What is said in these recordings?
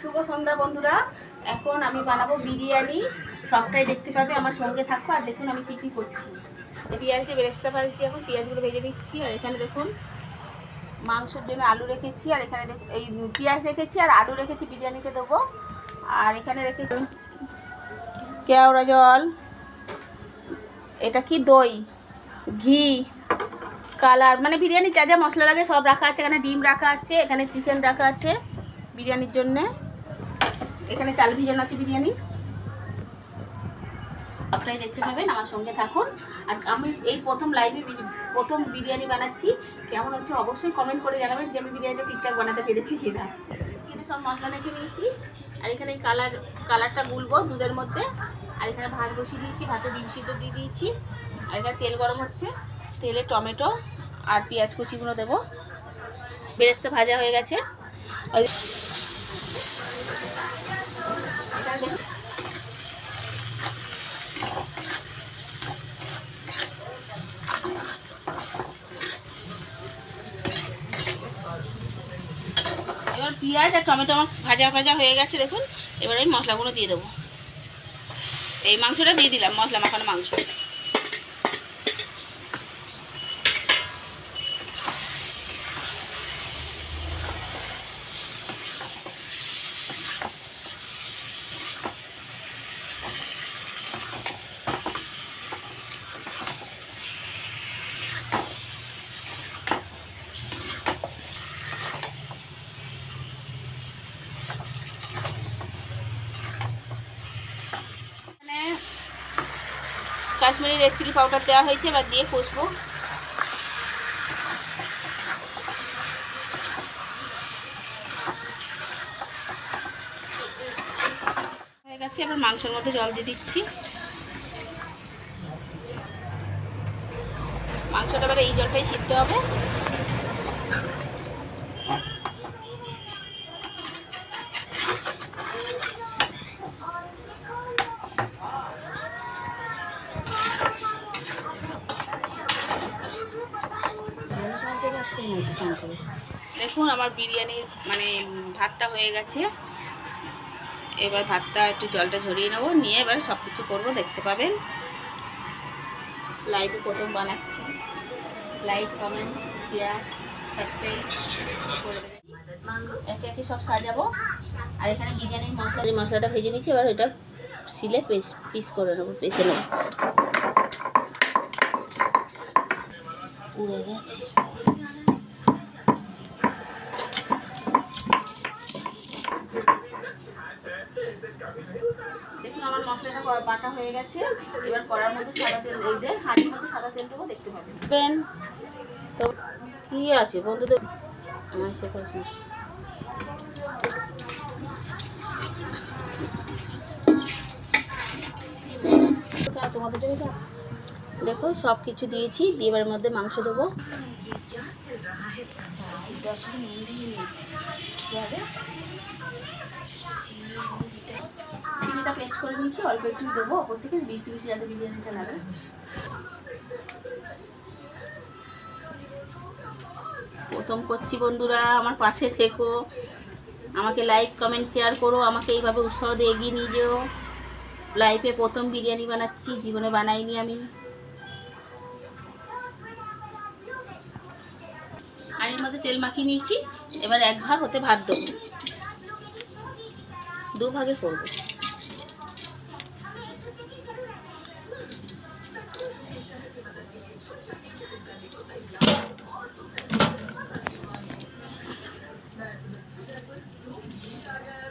শুভ সন্ধ্যা বন্ধুরা। এখন আমি বানাবো বিরিয়ানি। সবটাই দেখতে পাবে, আমার সঙ্গে থাকো আর দেখুন আমি কী কী করছি। পেঁয়াজকে বেরেস্তা পাচ্ছি এখন, পেঁয়াজগুলো ভেজে নিচ্ছি আর এখানে দেখুন মাংসের জন্য আলু রেখেছি আর এখানে এই পেঁয়াজ রেখেছি আর আলু রেখেছি, বিরিয়ানিতে দেবো। আর এখানে রেখে কেওড়া জল, এটা কি দই, ঘি, কালার মানে বিরিয়ানির যা যা মশলা লাগে সব রাখা আছে, এখানে ডিম রাখা আছে, এখানে চিকেন রাখা আছে বিরিয়ানির জন্যে। এখানে চাল ভিজানো আছে বিরিয়ানি। আপনারাই দেখতে পাবেন, আমার সঙ্গে থাকুন। আর আমি এই প্রথম লাইভে প্রথম বিরিয়ানি বানাচ্ছি। কেমন হচ্ছে অবশ্যই কমেন্ট করে জানাবেন যে আমি বিরিয়ানিটা ঠিকঠাক বানাতে পেরেছি কিনা। এখানে সব মশলা মেখে নিয়েছি। আর এখানে কালার কালারটা গুলবো দুধের মধ্যে। আর এখানে ভাত বসিয়ে দিয়েছি, ভাতে ডিম সিদ্ধ দিয়ে দিয়েছি। আর এখানে তেল গরম হচ্ছে। তেলে টমেটো আর পেঁয়াজ কুচিগুলো দেবো। বেরেস্তা ভাজা হয়ে গেছে। এবার পেঁয়াজ আর টমেটো আমার ভাজা ভাজা হয়ে গেছে, দেখুন। এবার আমি মশলাগুলো দিয়ে দেবো। এই মাংসটা দিয়ে দিলাম, মশলা মাখানো মাংস এখানে কাশ্মীরি রেড চিলি পাউডার দেওয়া হয়েছে, এবার দিয়ে কষবো। হয়ে গেছে, এবার মাংসের মধ্যে জল দিয়ে দিচ্ছি। মাংসটা এবার এই জলটাই সিদ্ধ হবে। দেখুন, আমার বিরিয়ানির মানে ভাতটা হয়ে গেছে। এবার ভাতটা একটু জলটা ঝরিয়ে নেব, নিয়ে এবার সব কিছু করব, দেখতে পাবেন। লাইভে প্রথম বানাচ্ছি। লাইক কমেন্ট শেয়ার সাবস্ক্রাইব করে একে একে সব সাজাবো। আর এখানে বিরিয়ানির মশলা মশলাটা ভেজে নিচ্ছি এবার ওইটা সিলে পিস পিস করে নেব পেসে নেব। পুড়ে গেছে দেখুন আমার হয়ে গেছে এবার কড়ার মধ্যে সাদা তেল এই দিয়ে হাঁড়ির মধ্যে সাদা তেল দেবো দেখতে পাবেন তো কি আছে বন্ধুদের আমার তোমাদের দেখো সব কিছু দিয়েছি দিয়ে এবার মধ্যে মাংস দেবো চিনিটা পেস্ট অল্প একটু দেবো, ওপর থেকে বৃষ্টি বৃষ্টি যাতে বিরিয়ানিটা লাগে। প্রথম করছি বন্ধুরা, আমার পাশে থেকো। আমাকে লাইক কমেন্ট শেয়ার করো, আমাকে এইভাবে উৎসাহ দিয়ে এগিয়ে নিয়ে যেও। লাইফে প্রথম বিরিয়ানি বানাচ্ছি, জীবনে বানাইনি আমি। আর এর মধ্যে তেল মাখিয়ে নিয়েছি, এবার এক ভাগ হতে ভাত দেবো দু ভাগে করব। Nuggets.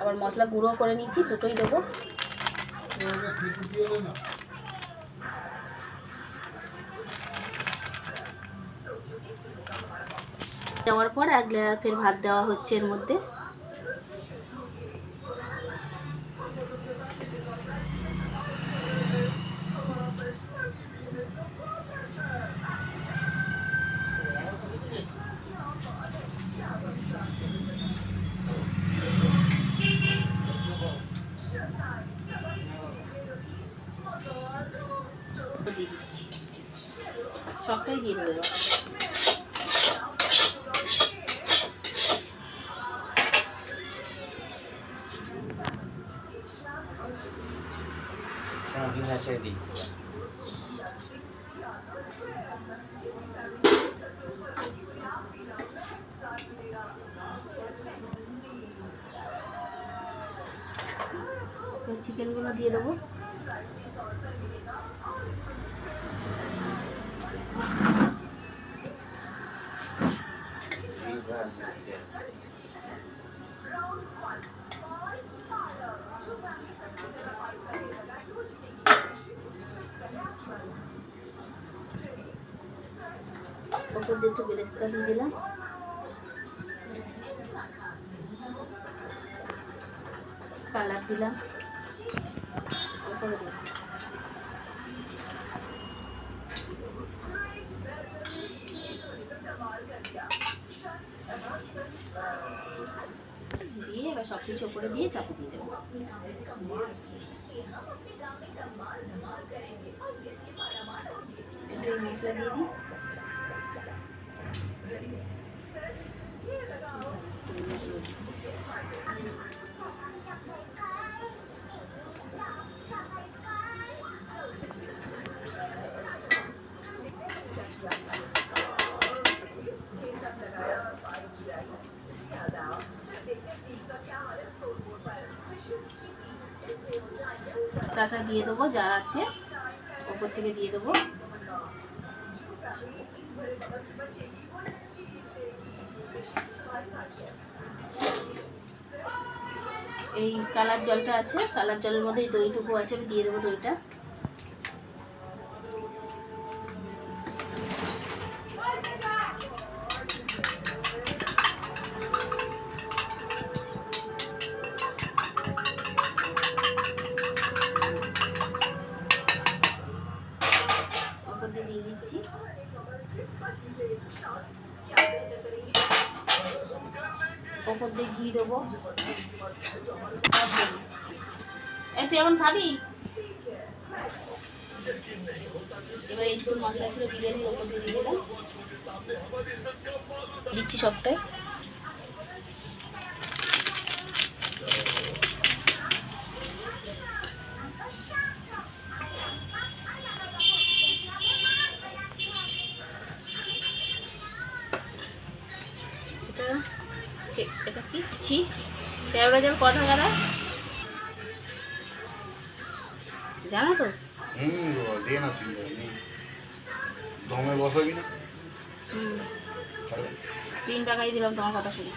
আবার মশলা গুঁড়ো করে নিচ্ছি দুটোই দেবো। দেওয়ার পর এক লেয়ার ফের ভাত দেওয়া হচ্ছে এর মধ্যে। সবটাই দিয়ে দেবো চিকেনগুলো দিয়ে দেবো। দিয়ে একটু বেরেস্তা দিয়ে দিলাম। কালার দিলাম। দিলাম দিয়ে এবার সব কিছু ওপরে দিয়ে চাপু দিয়ে দেবো। একটু মশলা দিয়ে দিই। টাটা দিয়ে দেবো যা আছে ওপর থেকে দিয়ে দেবো। এই কালার জলটা আছে কালার জলের মধ্যে এই দইটুকু আছে আমি দিয়ে দেবো দইটা। তুই এখন খাবি? এবার এইটুকু মশলা ছিল বিরিয়ানির ওপর দিয়ে দিলাম দিচ্ছি সবটাই। এটা কি ছি। কেওড়া জল কথা কারা জানো তো? হুম দিয়ে না তুই দমে বসাবি না হুম। তিন টাকাই দিলাম তোমার কথা শুনে।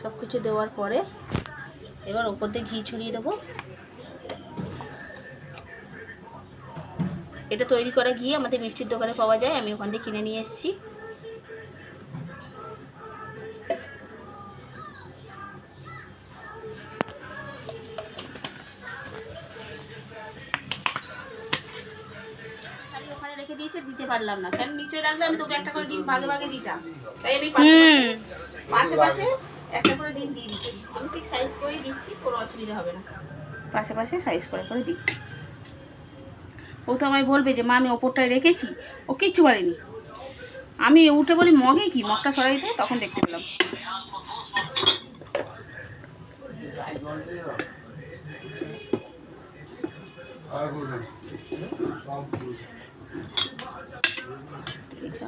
সব কিছু দেওয়ার পরে এবার ওপর দিয়ে ঘি ছড়িয়ে দেবো। এটা তৈরি করা ঘি আমাদের মিষ্টির দোকানে পাওয়া যায় আমি ওখান থেকে কিনে নিয়ে এসেছি। ওখানে রেখে দিয়েছে দিতে পারলাম না। কেন নিচে রাখলে আমি তোকে একটা করে ডিম ভাগে ভাগে দিতাম। তাই আমি পাশে পাশে- পাশে পাশে একটা করে ডিম দিয়ে দিচ্ছি। আমি ঠিক সাইজ করেই দিচ্ছি কোনো অসুবিধা হবে না। পাশে পাশে সাইজ করে করে দিচ্ছি। ও তো আমায় বলবে যে মা আমি ওপরটায় রেখেছি ও কিচ্ছু বলেনি আমি উঠে বলি মগে কি? মগটা সরাই দিতে তখন দেখতে পেলাম। আর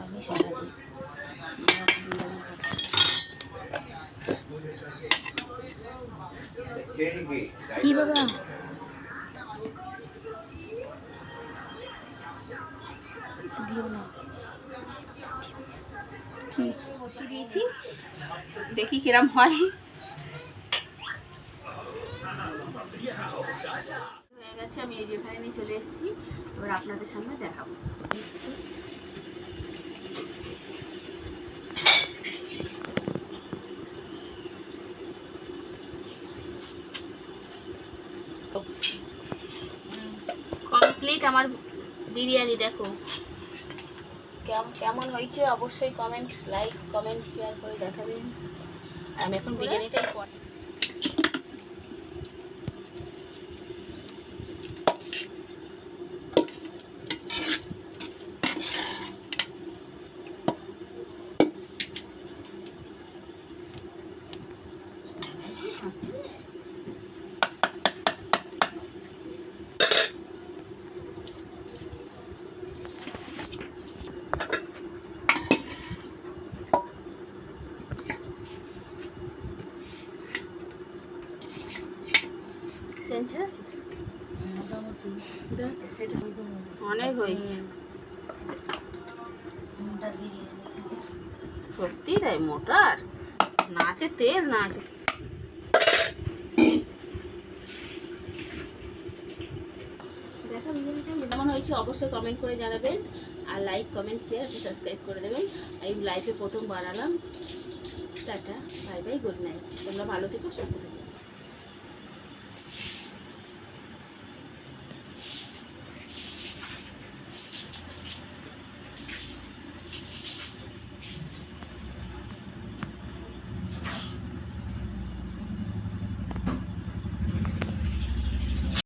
আমি সারা দিই কি? বাবা বসিয়ে দিয়েছি দেখি কিরম হয়। হয়ে আমি এই যেখানে নিয়ে চলে এসেছি। এবার আপনাদের সামনে দেখাবো। কমপ্লিট আমার বিরিয়ানি দেখো। কেমন কেমন হয়েছে অবশ্যই কমেন্ট লাইক কমেন্ট শেয়ার করে দেখাবেন। আমি এখন বিরিয়ানিটাই গেছে। অনেক হয়েছে। সত্যি তাই, মোটার। না আছে তেল, না আছে দেখা কেমন হয়েছে, অবশ্যই কমেন্ট করে জানাবেন। আর লাইক কমেন্ট শেয়ার সাবস্ক্রাইব করে দেবেন। আমি লাইফে প্রথম বানালাম। Tata bye bye good night তোমরা ভালো থেকো, সুস্থ থেকো।